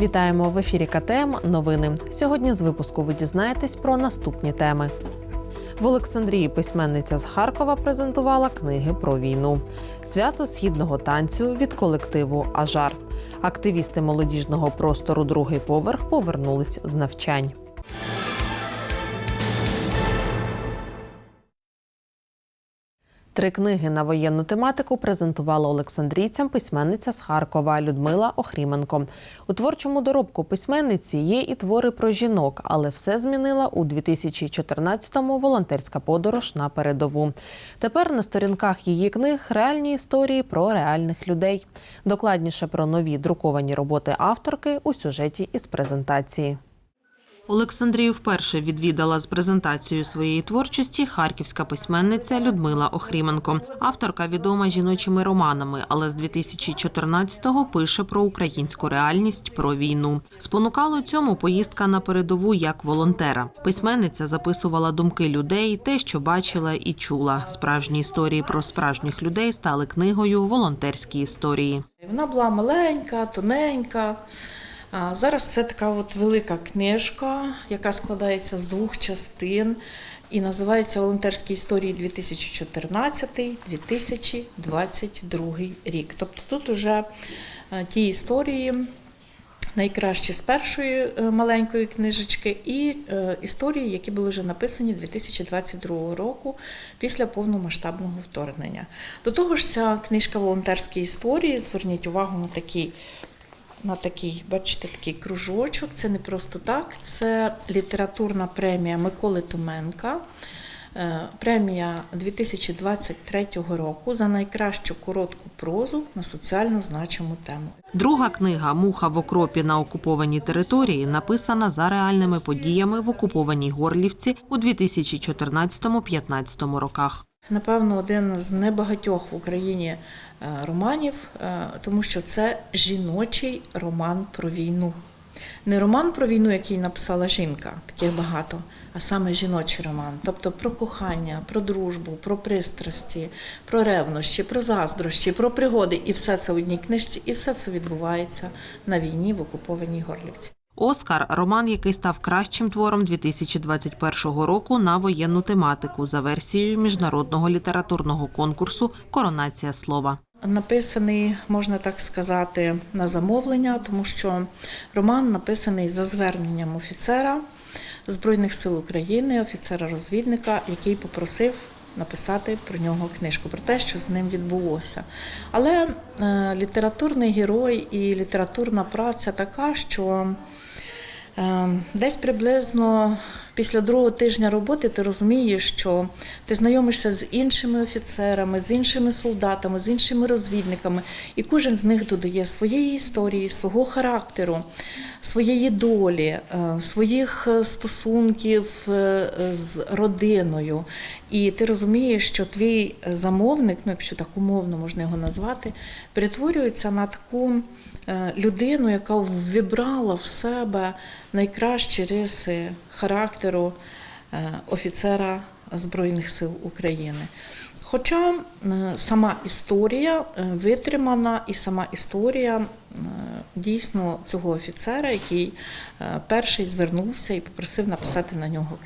Вітаємо в ефірі КТМ. Новини. Сьогодні з випуску ви дізнаєтесь про наступні теми. В Олександрії письменниця з Харкова презентувала книги про війну. Свято східного танцю від колективу Ажар. Активісти молодіжного простору Другий поверх повернулись з навчань. Три книги на воєнну тематику презентувала олександрійцям письменниця з Харкова Людмила Охріменко. У творчому доробку письменниці є і твори про жінок, але все змінила у 2014-му волонтерська подорож на передову. Тепер на сторінках її книг реальні історії про реальних людей. Докладніше про нові друковані роботи авторки у сюжеті із презентації. Олександрію вперше відвідала з презентацією своєї творчості харківська письменниця Людмила Охріменко. Авторка відома жіночими романами, але з 2014-го пише про українську реальність, про війну. Спонукало цьому поїздка на передову як волонтера. Письменниця записувала думки людей, те, що бачила і чула. Справжні історії про справжніх людей стали книгою Волонтерські історії. Вона була маленька, тоненька. Зараз це така от велика книжка, яка складається з двох частин і називається Волонтерські історії 2014-2022 рік. Тобто тут вже е, ті історії. Найкращі з першої е, маленької книжечки і е, історії, які були вже написані 2022 року після повномасштабного вторгнення. До того ж, ця книжка волонтерські історії. Зверніть увагу на такий на такий, бачите, такий кружочок. Це не просто так. Це літературна премія Миколи Томенка. Е, Премія 2023 року за найкращу коротку прозу на соціально значиму тему. Друга книга Муха в окропі на окупованій території написана за реальними подіями в окупованій Горлівці у 2014-15 роках. Напевно, один з небагатьох в Україні е, романів, е, тому що це жіночий роман про війну. Не роман про війну, який написала жінка, таких багато, а саме жіночий роман. Тобто про кохання, про дружбу, про пристрасті, про ревнощі, про заздрощі, про пригоди. І все це в одній книжці, і все це відбувається на війні в окупованій Горлівці. Оскар роман, який став кращим твором 2021 року на воєнну тематику за версією міжнародного літературного конкурсу Коронація слова. Написаний, можна так сказати, на замовлення, тому що роман написаний за зверненням офіцера Збройних сил України, офіцера-розвідника, який попросив написати про нього книжку, про те, що з ним відбулося. Але е, літературний герой і літературна праця така, що е, десь приблизно після другого тижня роботи ти розумієш, що ти знайомишся з іншими офіцерами, з іншими солдатами, з іншими розвідниками, і кожен з них додає своєї історії, свого характеру, своєї долі, е, своїх е, стосунків е, з родиною. І ти розумієш, що твій замовник, ну якщо так умовно можна його назвати, перетворюється на таку людину, яка вібрала в себе найкращі риси характеру е, офіцера Збройних сил України. Хоча е, сама історія е, витримана, і сама історія дійсно цього офіцера, який перший звернувся і попросив написати на нього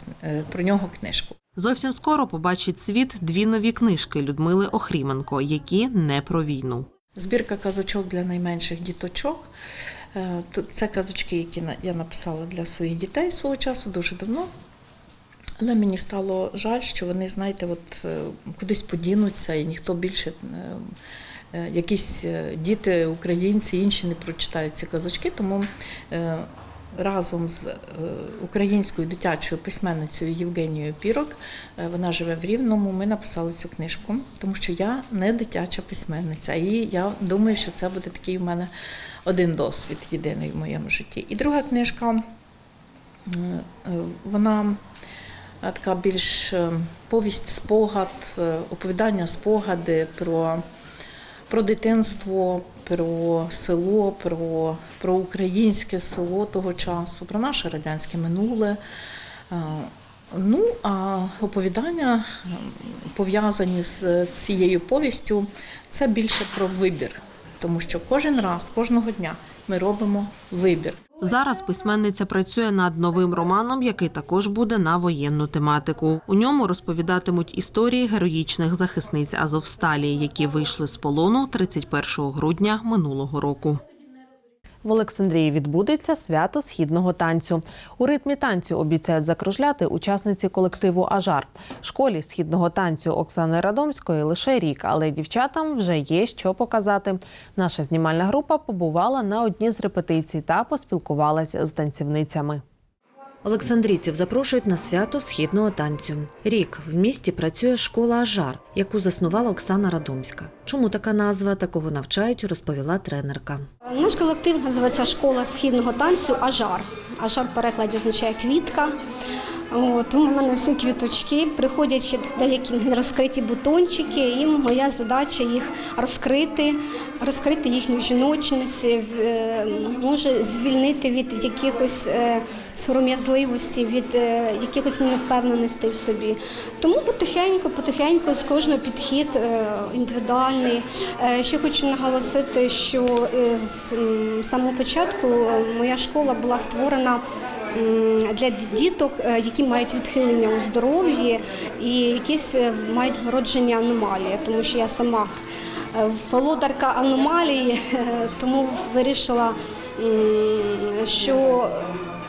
про нього книжку. Зовсім скоро побачить світ дві нові книжки Людмили Охріменко, які не про війну. Збірка казочок для найменших діточок. Е, Це казочки, які я написала для своїх дітей свого часу дуже давно. Але мені стало жаль, що вони, знаєте, от е, кудись подінуться, і ніхто більше, е, якісь діти, українці, інші не прочитають ці казочки. Тому разом з е, українською дитячою письменницею Євгенією Пірок, е, вона живе в Рівному, ми написали цю книжку, тому що я не дитяча письменниця. І я думаю, що це буде такий у мене один досвід єдиний в моєму житті. І друга книжка, е, вона така більш повість, спогад, оповідання, спогади про, про дитинство, про село, про, про українське село того часу, про наше радянське минуле. Е, Ну, а оповідання, пов'язані з цією повістю, це більше про вибір. тому що кожен раз, кожного дня ми робимо вибір. Зараз письменниця працює над новим романом, який також буде на воєнну тематику. У ньому розповідатимуть історії героїчних захисниць Азовсталі, які вийшли з полону 31 грудня минулого року. В Олександрії відбудеться свято східного танцю. У ритмі танцю обіцяють закружляти учасниці колективу Ажар. Школі східного танцю Оксани Радомської лише рік, але дівчатам вже є що показати. Наша знімальна група побувала на одній з репетицій та поспілкувалася з танцівницями. Олександрійців запрошують на свято східного танцю. Рік в місті працює школа Ажар, яку заснувала Оксана Радомська. Чому така назва такого навчають, розповіла тренерка. Наш колектив називається Школа східного танцю Ажар. Ажар в перекладі означає квітка. Тому в мене всі квіточки, приходять ще деякі розкриті бутончики, і моя задача їх розкрити, розкрити їхню жіночність, е, може звільнити від якихось е, сором'язливості, від е, якихось невпевненостей в собі. Тому потихеньку, потихеньку з кожного підхід індивідуальний. Ще хочу наголосити, що з самого початку моя школа була створена для діток, які мають відхилення у здоров'ї і якісь мають вродження аномалії, тому що я сама володарка аномалії, тому вирішила, що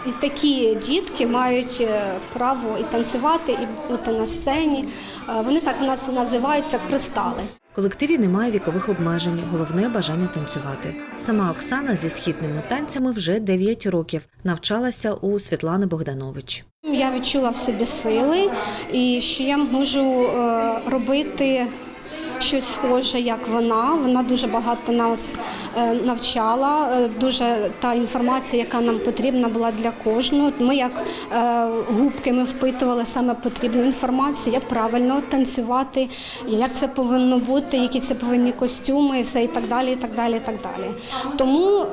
і такі дітки мають е, право і танцювати, і бути на сцені. Е, Вони так у нас називаються кристали. В колективі немає вікових обмежень, головне бажання танцювати. Сама Оксана зі східними танцями вже 9 років навчалася у Світлани Богданович. Я відчула в собі сили і що я можу е, робити щось схоже, як вона. Вона дуже багато нас е, навчала. е, Дуже та інформація, яка нам потрібна була для кожного. Ми як е, губки ми впитували саме потрібну інформацію, як правильно танцювати, як це повинно бути, які це повинні костюми, і все і так далі. І так далі, і так далі. Тому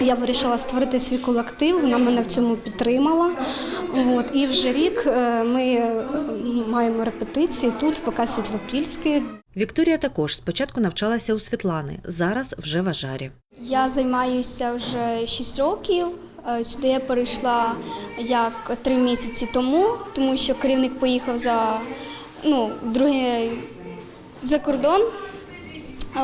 я вирішила створити свій колектив. Вона мене в цьому підтримала. От і вже рік е, ми маємо репетиції тут, в ПК Світлопільське. Вікторія також спочатку навчалася у Світлани, зараз вже в Ажарі. Я займаюся вже 6 років. Е, Сюди я перейшла як три місяці тому, тому що керівник поїхав за ну, в друге за кордон.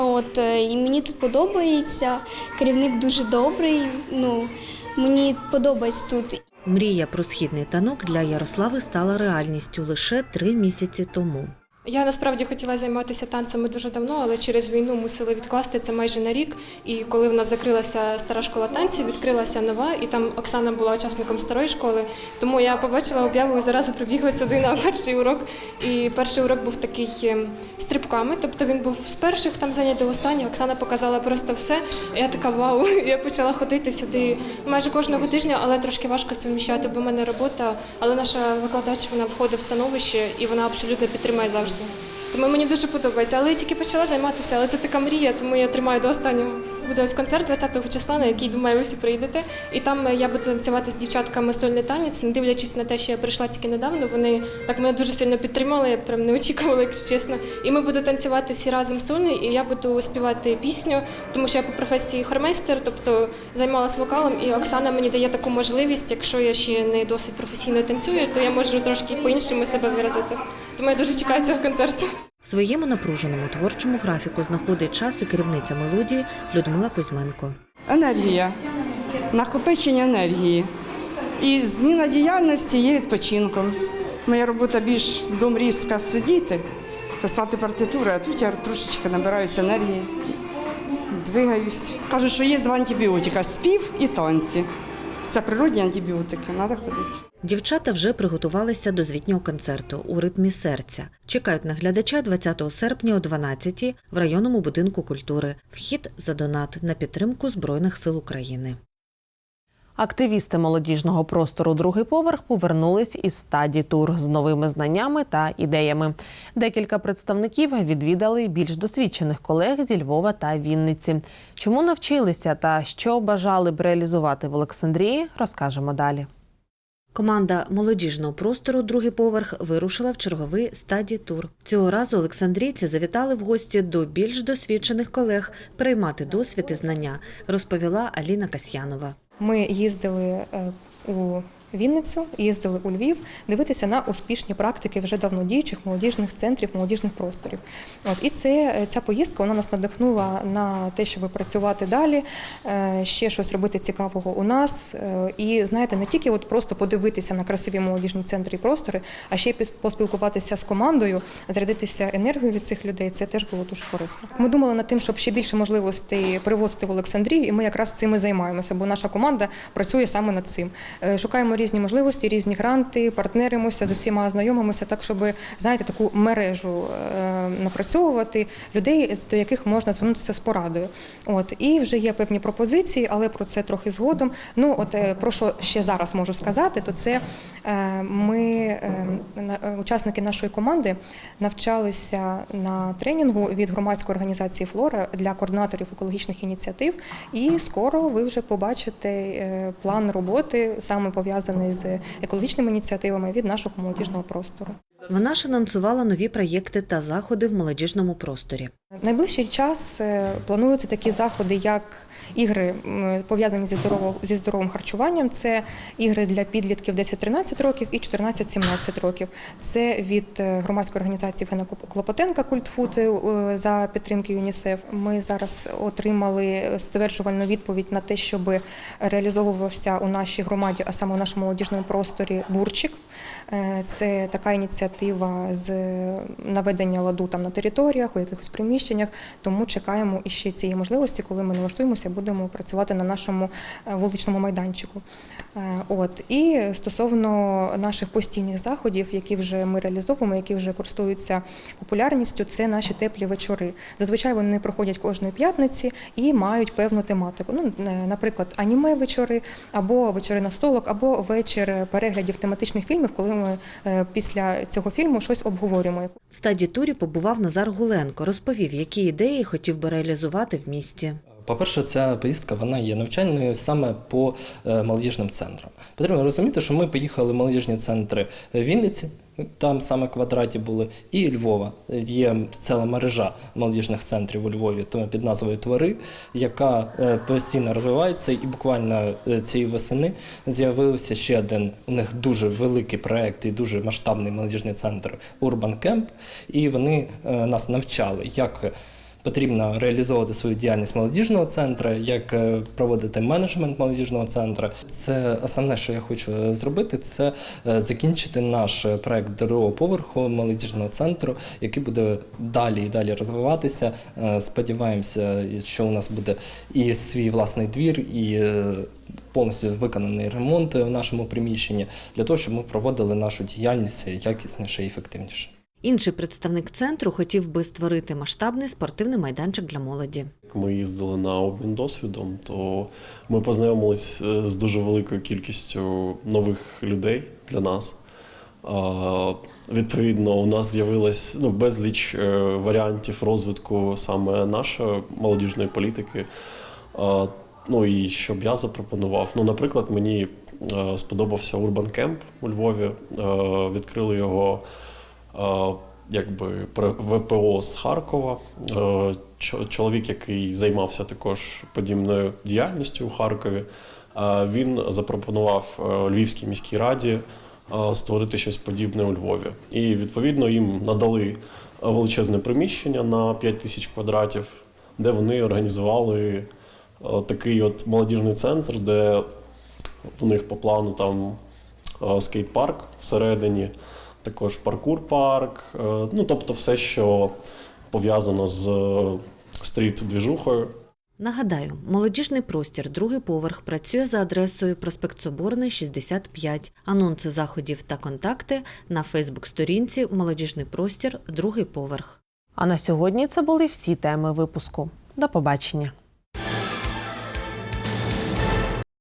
От, е, і мені тут подобається. Керівник дуже добрий. Ну, мені подобається тут. Мрія про східний танок для Ярослави стала реальністю лише три місяці тому. Я насправді хотіла займатися танцями дуже давно, але через війну мусили відкласти це майже на рік. І коли в нас закрилася стара школа танців, відкрилася нова, і там Оксана була учасником старої школи. Тому я побачила об'яву і зразу прибігла сюди на перший урок. І перший урок був такий ем, стрибками, тобто він був з перших там занять до останніх. Оксана показала просто все. Я така вау. Я почала ходити сюди майже кожного тижня, але трошки важко совміщати, бо в мене робота. Але наша викладач вона входить в становище і вона абсолютно підтримує завжди. Тому мені дуже подобається. Але я тільки почала займатися, але це така мрія, тому я тримаю до останнього. Буде ось концерт 20-го числа, на який думаю, ви всі прийдете. І там е, я буду танцювати з дівчатками сольний танець, не дивлячись на те, що я прийшла тільки недавно. Вони так мене дуже сильно підтримали, я прям не очікувала, якщо чесно. І ми будемо танцювати всі разом сольний, і я буду співати пісню, тому що я по професії хормейстер, тобто займалась вокалом, і Оксана мені дає таку можливість, якщо я ще не досить професійно танцюю, то я можу трошки по-іншому себе виразити. Тому я дуже чекаю цього концерту. В своєму напруженому творчому графіку знаходить час і керівниця мелодії Людмила Кузьменко. Енергія, накопичення енергії. І зміна діяльності є відпочинком. Моя робота більш домрістка сидіти, писати партитури, а тут я трошечки набираюся енергії, двигаюсь. Кажуть, що є два антибіотика спів і танці. Це природні антибіотики, треба ходити. Дівчата вже приготувалися до звітнього концерту у ритмі серця. Чекають на глядача 20 серпня о 12 в районному будинку культури. Вхід за донат на підтримку Збройних сил України. Активісти молодіжного простору Другий поверх повернулись із стаді тур з новими знаннями та ідеями. Декілька представників відвідали більш досвідчених колег зі Львова та Вінниці. Чому навчилися та що бажали б реалізувати в Олександрії, розкажемо далі. Команда молодіжного простору другий поверх вирушила в черговий стадій тур. Цього разу Олександрійці завітали в гості до більш досвідчених колег приймати досвід і знання, розповіла Аліна Касьянова. Ми їздили е, у Вінницю, їздили у Львів дивитися на успішні практики вже давно діючих молодіжних центрів, молодіжних просторів. От і це ця поїздка вона нас надихнула на те, щоб працювати далі, е, ще щось робити цікавого у нас. Е, І знаєте, не тільки от просто подивитися на красиві молодіжні центри і простори, а ще й поспілкуватися з командою, зарядитися енергією від цих людей. Це теж було дуже корисно. Ми думали над тим, щоб ще більше можливостей привозити в Олександрію, і ми якраз цим і займаємося, бо наша команда працює саме над цим. Е, Шукаємо різні можливості, різні гранти, партнеримося з усіма знайомимося, так щоб знаєте, таку мережу е, напрацьовувати людей, до яких можна звернутися з порадою. От і вже є певні пропозиції, але про це трохи згодом. Ну от е, про що ще зараз можу сказати, то це е, ми, учасники нашої команди, навчалися на тренінгу від громадської організації Флора для координаторів екологічних ініціатив. І скоро ви вже побачите е, план роботи, саме пов'язаний з екологічними ініціативами від нашого молодіжного простору. Вона ж анонсувала нові проєкти та заходи в молодіжному просторі. Найближчий час е, плануються такі заходи, як ігри пов'язані зі здоровим, зі здоровим харчуванням. Це ігри для підлітків 10-13 років і 14-17 років. Це від е, громадської організації Фена Клопотенка Культфуд е, за підтримки ЮНІСЕФ. Ми зараз отримали стверджувальну відповідь на те, щоб реалізовувався у нашій громаді, а саме у нашому молодіжному просторі бурчик. Е, Це така ініціатива з наведення ладу там на територіях, у якихось приміщеннях. Тому чекаємо іще цієї можливості, коли ми налаштуємося, будемо працювати на нашому е, вуличному майданчику. Е, От і стосовно наших постійних заходів, які вже ми реалізовуємо, які вже користуються популярністю, це наші теплі вечори. Зазвичай вони проходять кожної п'ятниці і мають певну тематику. Ну, е, наприклад, аніме вечори, або вечори на столок, або вечір переглядів тематичних фільмів, коли ми після цього фільму щось обговорюємо. В стадії турі побував Назар Гуленко, розповів, які ідеї хотів би реалізувати в місті. По-перше, ця поїздка вона є навчальною саме по е, молодіжним центрам. Потрібно розуміти, що ми поїхали в молодіжні центри Вінниці, там саме квадраті були, і Львова. Є ціла мережа молодіжних центрів у Львові під назвою Твори, яка е, постійно розвивається, і буквально е, цієї весени з'явився ще один у них дуже великий проект і дуже масштабний молодіжний центр Urban Camp, і вони е, нас навчали, як потрібно реалізовувати свою діяльність молодіжного центру, як е, проводити менеджмент молодіжного центру. Це основне, що я хочу е, зробити, це е, закінчити наш проект другого поверху молодіжного центру, який буде далі і далі розвиватися. Сподіваємося, що у нас буде і свій власний двір, і повністю виконаний ремонт в нашому приміщенні для того, щоб ми проводили нашу діяльність якісніше і ефективніше. Інший представник центру хотів би створити масштабний спортивний майданчик для молоді. Ми їздили на обмін досвідом, то ми познайомились е, з дуже великою кількістю нових людей для нас. Відповідно, у нас з'явилось ну, безліч е, варіантів розвитку саме нашої молодіжної політики. Ну і що б я запропонував. Ну, наприклад, мені е, сподобався Urban Camp у Львові. Відкрили його якби про- ВПО з Харкова. Е, Чоловік, який займався також подібною діяльністю у Харкові, е, він запропонував е, Львівській міській раді е, створити щось подібне у Львові. І відповідно їм надали величезне приміщення на 5 тисяч квадратів, де вони організували е, такий от молодіжний центр, де у них по плану там е, скейт-парк всередині, також паркур-парк, е, ну тобто все, що пов'язано з е, стріт-двіжухою. Нагадаю, молодіжний простір, другий поверх, працює за адресою проспект Соборний, 65. Анонси заходів та контакти на Фейсбук-сторінці Молодіжний простір, другий поверх. А на сьогодні це були всі теми випуску. До побачення.